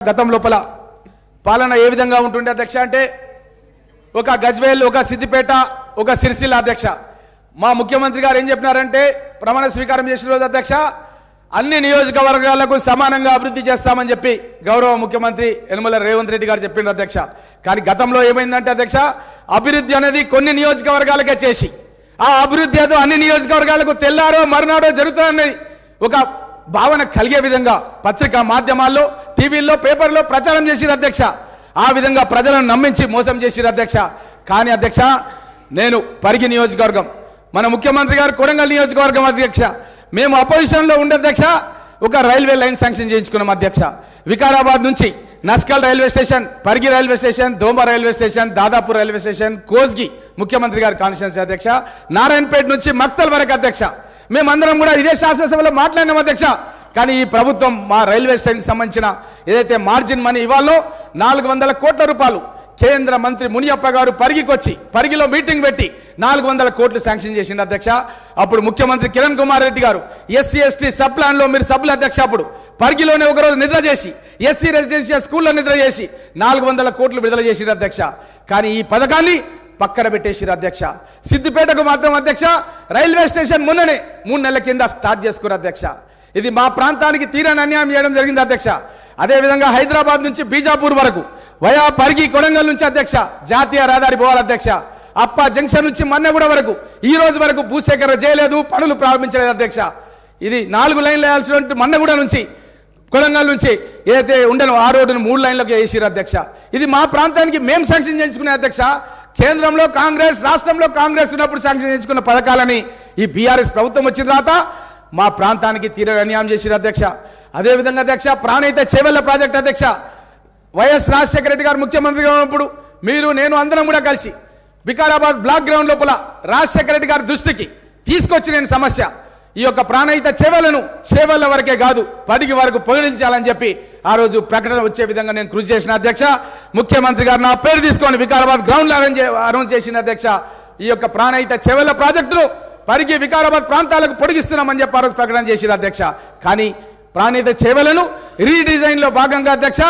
గతం లోపల పాలన ఏ విధంగా ఉంటుండే అధ్యక్ష అంటే ఒక గజ్వేల్ ఒక సిద్దిపేట ఒక సిరిసిల్ల అధ్యక్ష. మా ముఖ్యమంత్రి గారు ఏం చెప్పినారంటే ప్రమాణ స్వీకారం చేసిన రోజు అధ్యక్ష అన్ని నియోజకవర్గాలకు సమానంగా అభివృద్ధి చేస్తామని చెప్పి గౌరవ ముఖ్యమంత్రి యనమల రేవంత్ రెడ్డి గారు చెప్పిండ్రు అధ్యక్ష. కానీ గతంలో ఏమైందంటే అధ్యక్ష అభివృద్ధి అనేది కొన్ని నియోజకవర్గాలకే చేసి ఆ అభివృద్ధి ఏదో అన్ని నియోజకవర్గాలకు తెల్లారో మరునాడో జరుగుతుందనేది ఒక భావన కలిగే విధంగా పత్రికా మాధ్యమాల్లో టీవీల్లో పేపర్లో ప్రచారం చేసిరు అధ్యక్ష. ఆ విధంగా ప్రజలను నమ్మించి మోసం చేసిరు అధ్యక్ష. కానీ అధ్యక్ష నేను పరిగి నియోజకవర్గం. మన ముఖ్యమంత్రి గారు కొడంగల్ నియోజకవర్గం అధ్యక్ష. మేము అపోజిషన్లో ఉండే అధ్యక్ష ఒక రైల్వే లైన్ శాంక్షన్ చేయించుకున్నాం అధ్యక్ష. వికారాబాద్ నుంచి Naskal railway station Parigi railway station Doma railway station Dadapur railway station Kosgi ముఖ్యమంత్రి గారి కాన్స్టిట్యున్సీ అధ్యక్ష. నారాయణపేట నుంచి మక్తల్ వరకు అధ్యక్ష. మేమందరం కూడా ఇదే శాసనసభలో మాట్లాడినాం అధ్యక్ష. కానీ ఈ ప్రభుత్వం మా రైల్వే స్టేషన్కి సంబంధించిన ఏదైతే మార్జిన్ మనీ ఇవ్వాలో నాలుగు వందల కోట్ల రూపాయలు కేంద్ర మంత్రి మునియప్ప గారు పరిగికొచ్చి పరిగిలో మీటింగ్ పెట్టి నాలుగు వందల కోట్లు శాంక్షన్ చేసిండు అధ్యక్ష. అప్పుడు ముఖ్యమంత్రి కిరణ్ కుమార్ రెడ్డి గారు ఎస్సీ ఎస్టీ సబ్ ప్లాన్లో మీరు సభ్యులు అధ్యక్ష అప్పుడు పరిగిలోనే ఒకరోజు నిద్ర చేసి ఎస్సీ రెసిడెన్షియల్ స్కూల్లో నిద్ర చేసి నాలుగు వందల కోట్లు విడుదల చేసిండు అధ్యక్ష. కానీ ఈ పథకాన్ని పక్కన పెట్టేసిరు అధ్యక్ష. సిద్దిపేటకు మాత్రం అధ్యక్ష రైల్వే స్టేషన్ మొన్ననే మూడు నెలల కింద స్టార్ట్ చేసుకున్నారు అధ్యక్ష. ఇది మా ప్రాంతానికి తీరని అన్యాయం చేయడం జరిగింది అధ్యక్ష. అదేవిధంగా హైదరాబాద్ నుంచి బీజాపూర్ వరకు వయా పరిగి కొడంగల్ నుంచి అధ్యక్ష జాతీయ రహదారి పోవాలి అధ్యక్ష. అప్ప జంక్షన్ నుంచి మన్నెగూడ వరకు ఈ రోజు వరకు భూసేకరణ చేయలేదు పనులు ప్రారంభించలేదు అధ్యక్ష. ఇది నాలుగు లైన్లు వేయాల్సినటువంటి మన్నగూడ నుంచి కొడంగల్ నుంచి ఏదైతే ఉండను ఆ రోడ్డును మూడు లైన్లకు వేసిరు అధ్యక్ష. ఇది మా ప్రాంతానికి మేము శాంక్షన్ చేయించుకునే అధ్యక్ష. కేంద్రంలో కాంగ్రెస్ రాష్ట్రంలో కాంగ్రెస్ ఉన్నప్పుడు శాంక్షన్ చేయించుకున్న పథకాలని ఈ బీఆర్ఎస్ ప్రభుత్వం వచ్చిన తర్వాత మా ప్రాంతానికి తీర అన్యాయం చేసిన అధ్యక్ష అదేవిధంగా అధ్యక్ష ప్రాణైత చేవెళ్ళ ప్రాజెక్ట్ అధ్యక్ష వైఎస్ రాజశేఖర రెడ్డి గారు ముఖ్యమంత్రిగా ఉన్నప్పుడు మీరు నేను అందరం కూడా కలిసి వికారాబాద్ బ్లాక్ గ్రౌండ్ లోపల రాజశేఖర రెడ్డి గారి దృష్టికి తీసుకొచ్చి నేను సమస్య. ఈ యొక్క ప్రాణహిత చేవలను చేవల వరకే కాదు పదికి వరకు పొగిడించాలని చెప్పి ఆ రోజు ప్రకటన వచ్చే విధంగా నేను కృషి చేసిన అధ్యక్ష. ముఖ్యమంత్రి గారు నా పేరు తీసుకొని వికారాబాద్ గ్రౌండ్లో అరేంజ్ అరేంజ్ చేసిన అధ్యక్ష. ఈ యొక్క ప్రాణహిత చెవెల ప్రాజెక్టును పరిగి వికారాబాద్ ప్రాంతాలకు పొడిగిస్తున్నామని చెప్పి ప్రకటన చేసిన అధ్యక్ష. కానీ ప్రాణిత చేవలను రీడిజైన్లో భాగంగా అధ్యక్ష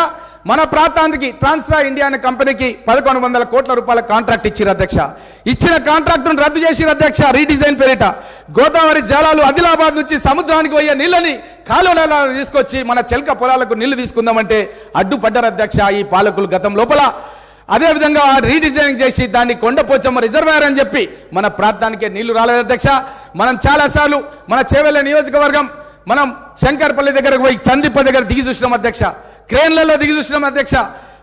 మన ప్రాంతానికి ట్రాన్స్ట్రా ఇండియా అనే కంపెనీకి పదకొండు వందల కోట్ల రూపాయల కాంట్రాక్ట్ ఇచ్చారు అధ్యక్ష. ఇచ్చిన కాంట్రాక్టును రద్దు చేసిన అధ్యక్ష రీడిజైన్ పేరిట. గోదావరి జలాలు ఆదిలాబాద్ నుంచి సముద్రానికి పోయే నీళ్ళని కాలువల తీసుకొచ్చి మన చెల్క పొలాలకు నీళ్ళు తీసుకుందామంటే అడ్డుపడ్డారు అధ్యక్ష ఈ పాలకులు గతం లోపల. అదేవిధంగా రీడిజైనింగ్ చేసి దాన్ని కొండపోచమ్మ రిజర్వాయర్ అని చెప్పి మన ప్రాంతానికి నీళ్ళు రాలేదు అధ్యక్ష. మనం చాలాసార్లు మన చేవెళ్ళ నియోజకవర్గం మనం శంకర్పల్లి దగ్గరకు పోయి చందిప్ప దగ్గర దిగి చూసినాం అధ్యక్ష. క్రేన్లలో దిగి చూసినాం అధ్యక్ష.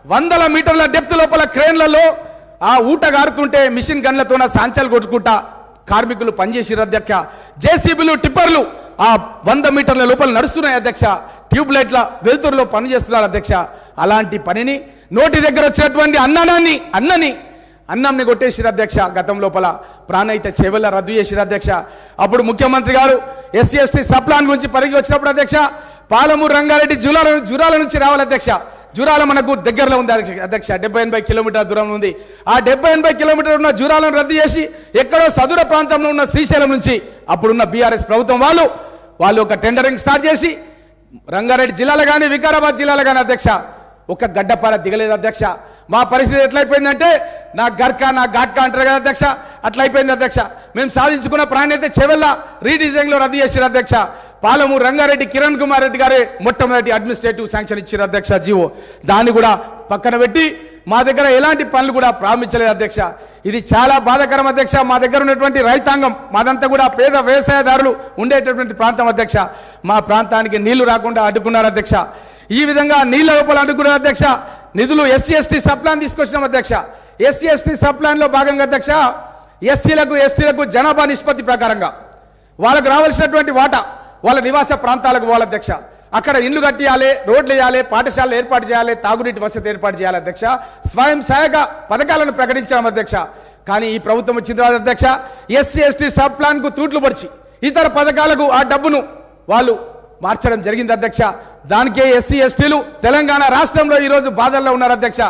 వందల మీటర్ల డెప్త్ లోపల క్రేన్లలో ఆ ఊట గారుతుంటే మిషన్ గన్లతో సాంచాలు కొట్టుకుంటా కార్మికులు పనిచేసిరు అధ్యక్ష. జేసీబీలు టిప్పర్లు ఆ వంద మీటర్ల లోపల నడుస్తున్నాయి అధ్యక్ష. ట్యూబ్ లైట్ల వెలుతురులో పనిచేస్తున్నారు అధ్యక్ష. అలాంటి పనిని నోటి దగ్గర వచ్చినటువంటి అన్నాన్ని అన్నని అన్నంని కొట్టేసిరు అధ్యక్ష గతం లోపల. ప్రాణయిత చెవెల రద్దు చేసిరు అధ్యక్ష. అప్పుడు ముఖ్యమంత్రి గారు ఎస్సీ ఎస్టీ సప్లాన్ గురించి పరిగి వచ్చినప్పుడు అధ్యక్ష పాలమూరు రంగారెడ్డి జురాల జురాల నుంచి రావాలి అధ్యక్ష. జురాల మనకు దగ్గరలో ఉంది అధ్యక్ష- అధ్యక్ష. డెబ్బై ఎనభై కిలోమీటర్ దూరం ఉంది. ఆ డెబ్బై ఎనభై కిలోమీటర్ ఉన్న జురాలను రద్దు చేసి ఎక్కడో సదుర ప్రాంతంలో ఉన్న శ్రీశైలం నుంచి అప్పుడున్న బీఆర్ఎస్ ప్రభుత్వం వాళ్ళు వాళ్ళు ఒక టెండరింగ్ స్టార్ట్ చేసి రంగారెడ్డి జిల్లాలో కానీ వికారాబాద్ జిల్లాలో కానీ అధ్యక్ష. ఒక గడ్డపార దిగలేదు అధ్యక్ష. మా పరిస్థితి ఎట్లయిపోయిందంటే నా గర్కా నా ఘాట్కా అంటారు కదా అధ్యక్ష అట్లయిపోయింది అధ్యక్ష. మేము సాధించుకున్న ప్రాణ్యత చెవెల్ల రీడిజైన్లో రద్దు చేశారు అధ్యక్ష. పాలమూరు రంగారెడ్డి కిరణ్ కుమార్ రెడ్డి గారే మొట్టమొదటి అడ్మినిస్ట్రేటివ్ శాంక్షన్ ఇచ్చారు అధ్యక్ష జీవో. దాన్ని కూడా పక్కన పెట్టి మా దగ్గర ఎలాంటి పనులు కూడా ప్రారంభించలేదు అధ్యక్ష. ఇది చాలా బాధాకరం అధ్యక్ష. మా దగ్గర ఉన్నటువంటి రైతాంగం మాదంతా కూడా పేద వ్యవసాయదారులు ఉండేటటువంటి ప్రాంతం అధ్యక్ష. మా ప్రాంతానికి నీళ్ళు రాకుండా అడ్డుకున్నారు అధ్యక్ష. ఈ విధంగా నీళ్ళ లోపల అడ్డుకున్నారు అధ్యక్ష నిధులు ఎస్సీ ఎస్టీ సప్లాన్ తీసుకొచ్చినాం అధ్యక్ష. ఎస్సీ ఎస్టీ సప్లాన్లో భాగంగా అధ్యక్ష ఎస్సీలకు ఎస్టీలకు జనాభా నిష్పత్తి ప్రకారంగా వాళ్ళకు రావాల్సినటువంటి వాటా వాళ్ళ నివాస ప్రాంతాలకు పోవాలి అధ్యక్ష. అక్కడ ఇండ్లు కట్టియాలి రోడ్లు వేయాలి పాఠశాలలు ఏర్పాటు చేయాలి తాగునీటి వసతి ఏర్పాటు చేయాలి అధ్యక్ష. స్వయం సహాయక పథకాలను ప్రకటించాం అధ్యక్ష. కానీ ఈ ప్రభుత్వం వచ్చిన తర్వాత అధ్యక్ష. ఎస్సీ ఎస్టీ సబ్ ప్లాన్కు తూట్లు పరిచి ఇతర పథకాలకు ఆ డబ్బును వాళ్ళు మార్చడం జరిగింది అధ్యక్ష. దానికే ఎస్సీ ఎస్టీలు తెలంగాణ రాష్ట్రంలో ఈరోజు బాధల్లో ఉన్నారు అధ్యక్ష.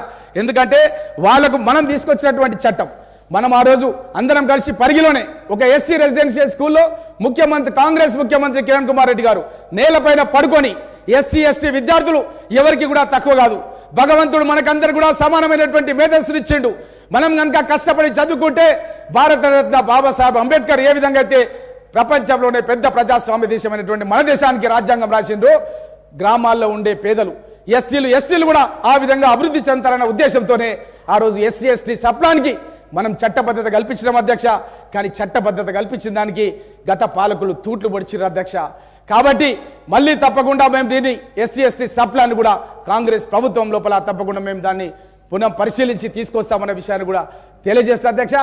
ఎందుకంటే వాళ్ళకు మనం తీసుకొచ్చినటువంటి చట్టం. మనం ఆ రోజు అందరం కలిసి పరిగిలోనే ఒక ఎస్సీ రెసిడెన్షియల్ స్కూల్లో ముఖ్యమంత్రి కాంగ్రెస్ ముఖ్యమంత్రి కిరణ్ కుమార్ రెడ్డి గారు నేలపైన పడుకొని ఎస్సీ ఎస్టీ విద్యార్థులు ఎవరికి కూడా తక్కువ కాదు. భగవంతుడు మనకందరు కూడా సమానమైనటువంటి మేధస్సులు ఇచ్చిండు. మనం కనుక కష్టపడి చదువుకుంటే భారతరత్న బాబాసాహెబ్ అంబేద్కర్ ఏ విధంగా అయితే ప్రపంచంలోనే పెద్ద ప్రజాస్వామ్య దేశమైనటువంటి మన దేశానికి రాజ్యాంగం రాసిండు గ్రామాల్లో ఉండే పేదలు ఎస్సీలు ఎస్టీలు కూడా ఆ విధంగా అభివృద్ధి చెందాలన్న ఉద్దేశంతోనే ఆ రోజు ఎస్సీ ఎస్టీ సప్లానికి మనం చట్టబద్ధత కల్పించడం అధ్యక్ష. కానీ చట్టబద్ధత కల్పించిన దానికి గత పాలకులు తూట్లు పొడిచిరు అధ్యక్ష. కాబట్టి మళ్ళీ తప్పకుండా మేము దీన్ని ఎస్సీ ఎస్టీ సప్లాన్ని కూడా కాంగ్రెస్ ప్రభుత్వం లోపల తప్పకుండా మేము దాన్ని పునః పరిశీలించి తీసుకొస్తామన్న విషయాన్ని కూడా తెలియజేస్తా అధ్యక్ష.